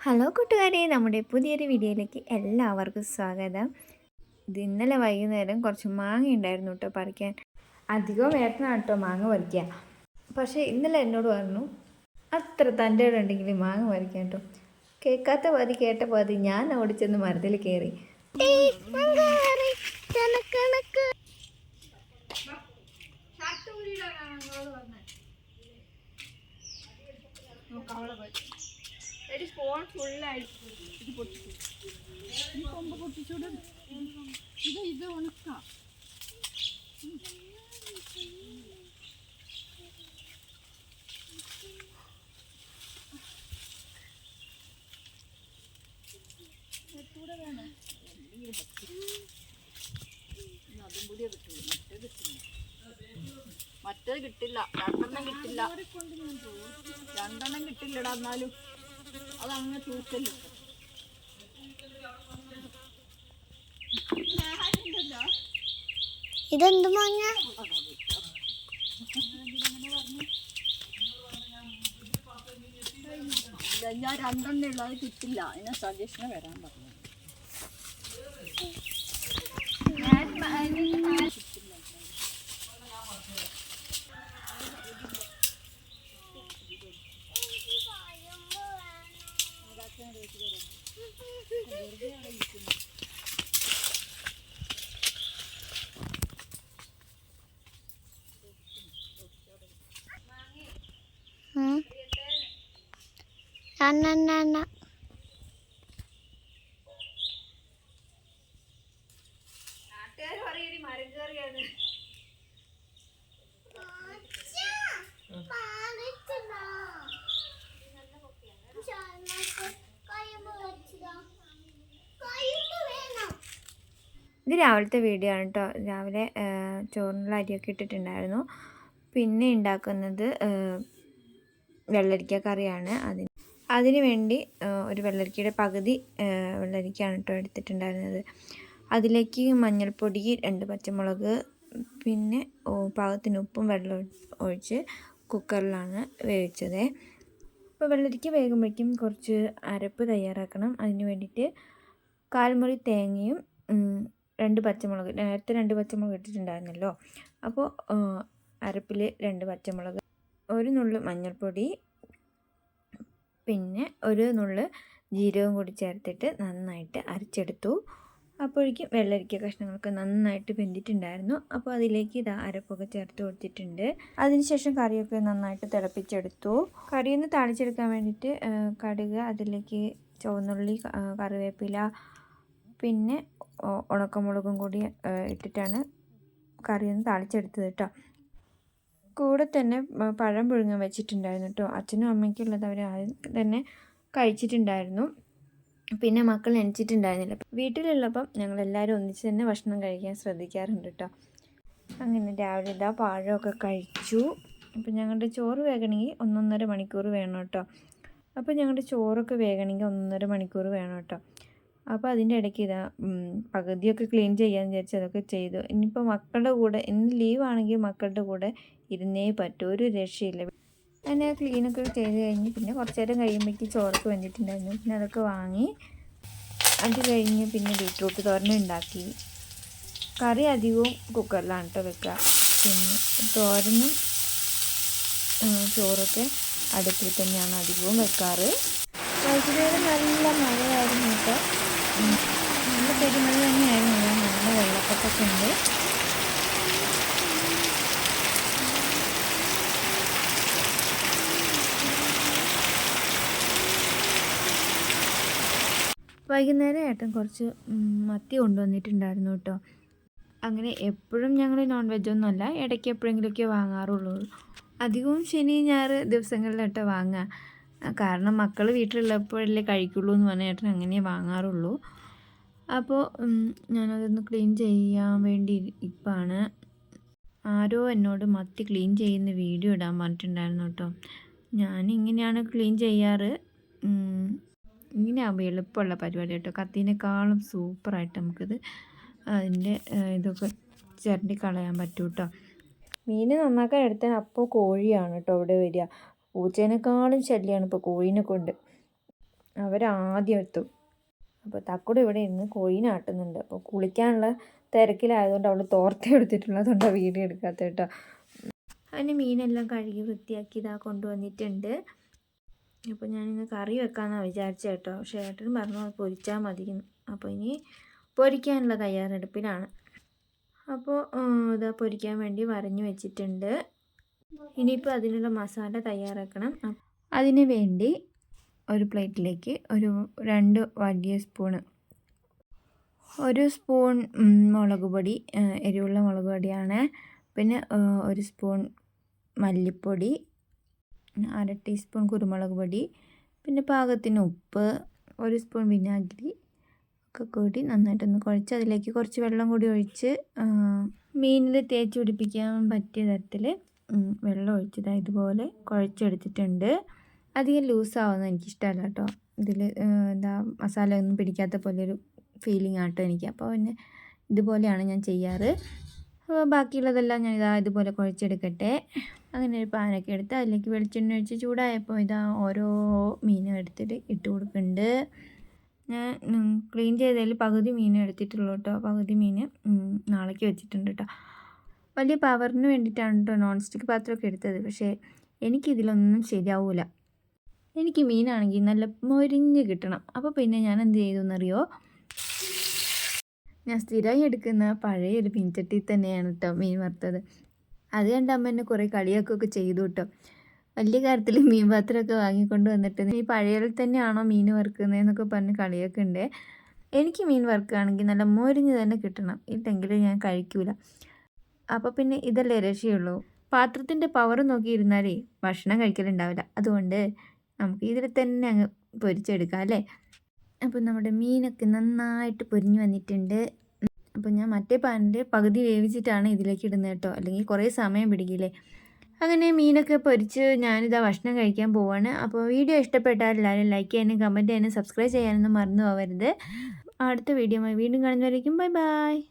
Hello കൂട്ടുകാരെ നമ്മുടെ പുതിയൊരു വീഡിയോയിലേക്ക് എല്ലാവർക്കും സ്വാഗതം. ഇത് ഇന്നലെ വൈകുന്നേരം കുറച്ച് മാങ്ങ ഉണ്ടായിരുന്നു കേട്ടോ പറിക്കാൻ. അധികം ഏട്ടനാണ് കേട്ടോ മാങ്ങ പറിക്കുക പക്ഷേ ഇന്നലെ എന്നോട് പറഞ്ഞു അത്ര തന്റെ ഉണ്ടെങ്കിൽ മാങ്ങ പറിക്കാൻ കേട്ടോ. കേൾക്കാത്ത പാതി കേട്ട പതി ഞാൻ ഓടിച്ചെന്ന് മരത്തിൽ കയറി. ഒരു സ്പൂൺ ഫുള്ളായിട്ട് ഇത് പൊട്ടിച്ചു. ഈ കൊമ്പ് പൊട്ടിച്ചോട്. ഇത് ഇത് ഉണക്കാം. അതും കൂടിയേ കിട്ടുള്ളൂ മറ്റേത് കിട്ടില്ല. മറ്റേത് കിട്ടില്ല. രണ്ടെണ്ണം കിട്ടില്ല. രണ്ടെണ്ണം കിട്ടില്ലടാ എന്നാലും. അതങ്ങനെ തൂക്കല്ലോ ഇതെന്ത് മാങ്ങ? ഞാൻ രണ്ടെണ്ണേ ഉള്ളൂ അത് കിട്ടില്ല. അതിനെ സജഷന് വരാൻ പറഞ്ഞു. അണ്ണ ഇത് രാവിലത്തെ വീഡിയോ ആണ് കേട്ടോ രാവിലെ ചോറിനുള്ള അരിയൊക്കെ ഇട്ടിട്ടുണ്ടായിരുന്നു. പിന്നെ ഉണ്ടാക്കുന്നത് വെള്ളരിക്ക കറിയാണ്. അതിന് അതിന് വേണ്ടി ഒരു വെള്ളരിക്കയുടെ പകുതി വെള്ളരിക്കയാണ് കേട്ടോ എടുത്തിട്ടുണ്ടായിരുന്നത്. അതിലേക്ക് മഞ്ഞൾപ്പൊടി രണ്ട് പച്ചമുളക് പിന്നെ പാകത്തിന് ഉപ്പും വെള്ളം ഒഴിച്ച് കുക്കറിലാണ് വേവിച്ചത്. ഇപ്പോൾ വെള്ളരിക്ക വേകുമ്പോഴേക്കും കുറച്ച് അരപ്പ് തയ്യാറാക്കണം. അതിന് വേണ്ടിയിട്ട് കാൽമുറി തേങ്ങയും രണ്ട് പച്ചമുളക് നേരത്തെ രണ്ട് പച്ചമുളക് ഇട്ടിട്ടുണ്ടായിരുന്നല്ലോ. അപ്പോൾ അരപ്പിൽ രണ്ട് പച്ചമുളക് ഒരു നുള്ളു മഞ്ഞൾപ്പൊടി പിന്നെ ഒരു നുള്ളു ജീരകം കൂടി ചേർത്തിട്ട് നന്നായിട്ട് അരച്ചെടുത്തു. അപ്പോഴേക്കും വെള്ളരിക്ക കഷ്ണങ്ങളൊക്കെ നന്നായിട്ട് വെന്തിട്ടുണ്ടായിരുന്നു. അപ്പോൾ അതിലേക്ക് ഇത് അരപ്പൊക്കെ ചേർത്ത് കൊടുത്തിട്ടുണ്ട്. അതിനുശേഷം കറിയൊക്കെ നന്നായിട്ട് തിളപ്പിച്ചെടുത്തു. കറിയൊന്ന് താളിച്ചെടുക്കാൻ വേണ്ടിയിട്ട് കടുക് അതിലേക്ക് ചുവന്നുള്ളി കറിവേപ്പില പിന്നെ ഉണക്കമുളകും കൂടി ഇട്ടിട്ടാണ് കറി ഒന്ന് താളിച്ചെടുത്തത് കേട്ടോ. കൂടെ തന്നെ പഴം പുഴുങ്ങാൻ വെച്ചിട്ടുണ്ടായിരുന്നു കേട്ടോ അച്ഛനും അമ്മയ്ക്കും ഉള്ളത് അവർ ആദ്യം തന്നെ കഴിച്ചിട്ടുണ്ടായിരുന്നു. പിന്നെ മക്കൾ എണിച്ചിട്ടുണ്ടായിരുന്നില്ല വീട്ടിലുള്ളപ്പം ഞങ്ങളെല്ലാവരും ഒന്നിച്ച് തന്നെ ഭക്ഷണം കഴിക്കാൻ ശ്രദ്ധിക്കാറുണ്ട് കേട്ടോ അങ്ങനെ രാവിലെ ഇതാ പഴമൊക്കെ കഴിച്ചു. അപ്പം ഞങ്ങളുടെ ചോറ് വേകണമെങ്കിൽ ഒന്നൊന്നര മണിക്കൂർ വേണം കേട്ടോ അപ്പോൾ ഞങ്ങളുടെ ചോറൊക്കെ വേകണമെങ്കിൽ ഒന്നൊന്നര മണിക്കൂർ വേണം കേട്ടോ അപ്പോൾ അതിന്റെ ഇടയ്ക്ക് ഇതാ പകുതിയൊക്കെ ക്ലീൻ ചെയ്യാമെന്ന് വിചാരിച്ച് അതൊക്കെ ചെയ്തു. ഇനിയിപ്പോൾ മക്കളുടെ കൂടെ ഇന്ന് ലീവ് ആണെങ്കിൽ മക്കളുടെ കൂടെ ഇരുന്നേ പറ്റൂ ഒരു രക്ഷയില്ല. അങ്ങനെ ക്ലീനൊക്കെ ചെയ്ത് കഴിഞ്ഞ് പിന്നെ കുറച്ച് നേരം കഴിയുമ്പോഴേക്ക് ചോറൊക്കെ വന്നിട്ടുണ്ടായിരുന്നു പിന്നെ അതൊക്കെ വാങ്ങി അത് കഴിഞ്ഞ് പിന്നെ ബീട്രൂട്ട് തോരൻ ഉണ്ടാക്കി. കറി അധികവും കുക്കറിലാണ് കേട്ടോ വെക്കുക പിന്നെ തോരനും ചോറൊക്കെ അടുപ്പിൽ തന്നെയാണ് അധികവും വെക്കാറ്. വൈകുന്നേരം നല്ല മഴയായിരുന്നു കേട്ടോ. നല്ല പെരുമഴ തന്നെയായിരുന്നു ഞാൻ നല്ല വെള്ളപ്പൊക്കമൊക്കെ വൈകുന്നേരം ഏട്ടൻ കുറച്ച് മത്തി കൊണ്ടുവന്നിട്ടുണ്ടായിരുന്നു കേട്ടോ. അങ്ങനെ എപ്പോഴും ഞങ്ങൾ നോൺ വെജൊന്നുമല്ല ഇടയ്ക്ക് എപ്പോഴെങ്കിലുമൊക്കെ വാങ്ങാറുള്ളൂ. അധികവും ശനി ഞായർ ദിവസങ്ങളിലാട്ടോ വാങ്ങുക. കാരണം മക്കൾ വീട്ടിലുള്ളപ്പോഴല്ലേ കഴിക്കുള്ളൂ എന്ന് പറഞ്ഞ ഏട്ടൻ അങ്ങനെ വാങ്ങാറുള്ളൂ. അപ്പോൾ ഞാനതൊന്ന് ക്ലീൻ ചെയ്യാൻ വേണ്ടി ഇപ്പാണ് ആരോ എന്നോട് മത്തി ക്ലീൻ ചെയ്യുന്ന വീഡിയോ ഇടാൻ പറഞ്ഞിട്ടുണ്ടായിരുന്നു കേട്ടോ. ഞാൻ ഇങ്ങനെയാണ് ക്ലീൻ ചെയ്യാറ്. ഇങ്ങനെയാകുമ്പോൾ എളുപ്പമുള്ള പരിപാടി കേട്ടോ. കത്തിനേക്കാളും സൂപ്പറായിട്ട് നമുക്കിത് അതിന്റെ ഇതൊക്കെ ചിരണ്ടി കളയാൻ പറ്റും കേട്ടോ. മീൻ നന്നാക്കാൻ എടുത്താൽ അപ്പോൾ കോഴിയാണ് കേട്ടോ അവിടെ വരിക. പൂച്ചേനേക്കാളും ശല്യമാണ് ഇപ്പോൾ കോഴീനെ കൊണ്ട്. അവരാദ്യം എത്തും അപ്പോൾ തക്കുട ഇവിടെ ഇരുന്ന് കോഴീനാട്ടുന്നുണ്ട് അപ്പോൾ കുളിക്കാനുള്ള തിരക്കിലായതുകൊണ്ട് അവൾ തോർത്ത എടുത്തിട്ടുള്ളതുകൊണ്ട് വീഡിയോ എടുക്കാത്ത കേട്ടോ. അതിന് മീനെല്ലാം കഴുകി വൃത്തിയാക്കി ഇതാ കൊണ്ടുവന്നിട്ടുണ്ട്. അപ്പോൾ ഞാനിന്ന് കറി വെക്കാമെന്നാണ് വിചാരിച്ച കേട്ടോ. പക്ഷേ ഏട്ടനും പറഞ്ഞു പൊരിച്ചാൽ മതി. അപ്പോൾ ഇനി പൊരിക്കാനുള്ള തയ്യാറെടുപ്പിലാണ്. അപ്പോൾ ഇതാ പൊരിക്കാൻ വേണ്ടി വരഞ്ഞു വെച്ചിട്ടുണ്ട്. ഇനിയിപ്പോൾ അതിനുള്ള മസാല തയ്യാറാക്കണം. അതിന് വേണ്ടി ഒരു പ്ലേറ്റിലേക്ക് ഒരു രണ്ട് വലിയ സ്പൂണ് ഒരു സ്പൂൺ മുളക് പൊടി എരിവുള്ള മുളക് പൊടിയാണ്. പിന്നെ ഒരു സ്പൂൺ മല്ലിപ്പൊടി അര ടീസ്പൂൺ കുരുമുളക് പൊടി പിന്നെ പാകത്തിന് ഉപ്പ് ഒരു സ്പൂൺ വിനാഗിരി ഒക്കെ കൂടി നന്നായിട്ടൊന്ന് കുഴച്ച് അതിലേക്ക് കുറച്ച് വെള്ളം കൂടി ഒഴിച്ച് മീനിൽ തേച്ച് പിടിപ്പിക്കാൻ പറ്റിയ തരത്തിൽ വെള്ളം ഒഴിച്ചത് ഇതുപോലെ കുഴച്ചെടുത്തിട്ടുണ്ട്. അധികം ലൂസാവുന്നത് എനിക്കിഷ്ടമല്ല കേട്ടോ. ഇതിൽ എന്താ മസാല ഒന്നും പിടിക്കാത്ത പോലെ ഒരു ഫീലിംഗ് ആട്ടോ എനിക്ക്. അപ്പോൾ പിന്നെ ഇതുപോലെയാണ് ഞാൻ ചെയ്യാറ്. അപ്പോൾ ബാക്കിയുള്ളതെല്ലാം ഞാൻ ഇതാ ഇതുപോലെ കുഴച്ചെടുക്കട്ടെ. അങ്ങനെ ഒരു പാനൊക്കെ എടുത്ത് അതിലേക്ക് വെളിച്ചെണ്ണ ഒഴിച്ച് ചൂടായപ്പോൾ ഇതാ ഓരോ മീനും എടുത്തിട്ട് ഇട്ട് കൊടുക്കുന്നുണ്ട് ഞാൻ ക്ലീൻ ചെയ്തതിൽ പകുതി മീൻ എടുത്തിട്ടുള്ളൂ കേട്ടോ. പകുതി മീൻ നാളേക്ക് വെച്ചിട്ടുണ്ട് കേട്ടോ. വലിയ പവറിന് വേണ്ടിയിട്ടാണ് കേട്ടോ നോൺ സ്റ്റിക്ക് പാത്രമൊക്കെ എടുത്തത്. പക്ഷേ എനിക്കിതിലൊന്നും ശരിയാവൂല. എനിക്ക് മീനാണെങ്കിൽ നല്ല മൊരിഞ്ഞ് കിട്ടണം. അപ്പോൾ പിന്നെ ഞാൻ എന്ത് ചെയ്തു എന്നറിയോ? ഞാൻ സ്ഥിരമായി എടുക്കുന്ന പഴയ ഒരു മീൻചട്ടി തന്നെയാണ് കേട്ടോ മീൻ വറുത്തത്. അത് കണ്ട അമ്മ എന്നെ കുറേ കളിയാക്കുകയൊക്കെ ചെയ്തു കേട്ടോ വലിയ കാര്യത്തിൽ മീൻ പാത്രമൊക്കെ വാങ്ങിക്കൊണ്ട് വന്നിട്ട് ഈ പഴയതിൽ തന്നെയാണോ മീൻ വറുക്കുന്നതെന്നൊക്കെ പറഞ്ഞ് കളിയൊക്കെ ഉണ്ട് എനിക്ക് മീൻ വറുക്കുകയാണെങ്കിൽ നല്ല മൊരിഞ്ഞ് തന്നെ കിട്ടണം. ഇല്ലെങ്കിൽ ഞാൻ കഴിക്കൂല. അപ്പോൾ പിന്നെ ഇതല്ലേ രക്ഷയുള്ളൂ. പാത്രത്തിന്റെ പവർ നോക്കിയിരുന്നാലേ ഭക്ഷണം കഴിക്കലുണ്ടാവില്ല. അതുകൊണ്ട് നമുക്ക് ഇതിൽ തന്നെ അങ്ങ് പൊരിച്ചെടുക്കാം അല്ലേ? അപ്പോൾ നമ്മുടെ മീനൊക്കെ നന്നായിട്ട് പൊരിഞ്ഞു വന്നിട്ടുണ്ട്. അപ്പോൾ ഞാൻ മറ്റേ പാനിൽ പകുതി വേവിച്ചിട്ടാണ് ഇതിലേക്ക് ഇടുന്നത് കേട്ടോ. അല്ലെങ്കിൽ കുറേ സമയം പിടിക്കില്ലേ? അങ്ങനെ മീനൊക്കെ പൊരിച്ച് ഞാനിതാ ഭക്ഷണം കഴിക്കാൻ പോവാണ്. അപ്പോൾ വീഡിയോ ഇഷ്ടപ്പെട്ടാൽ എല്ലാവരും ലൈക്ക് ചെയ്യാനും കമന്റ് ചെയ്യാനും സബ്സ്ക്രൈബ് ചെയ്യാനൊന്നും മറന്നു പോകരുത് അടുത്ത വീഡിയോ വീണ്ടും കാണുന്നവരേക്കും ബൈ ബൈ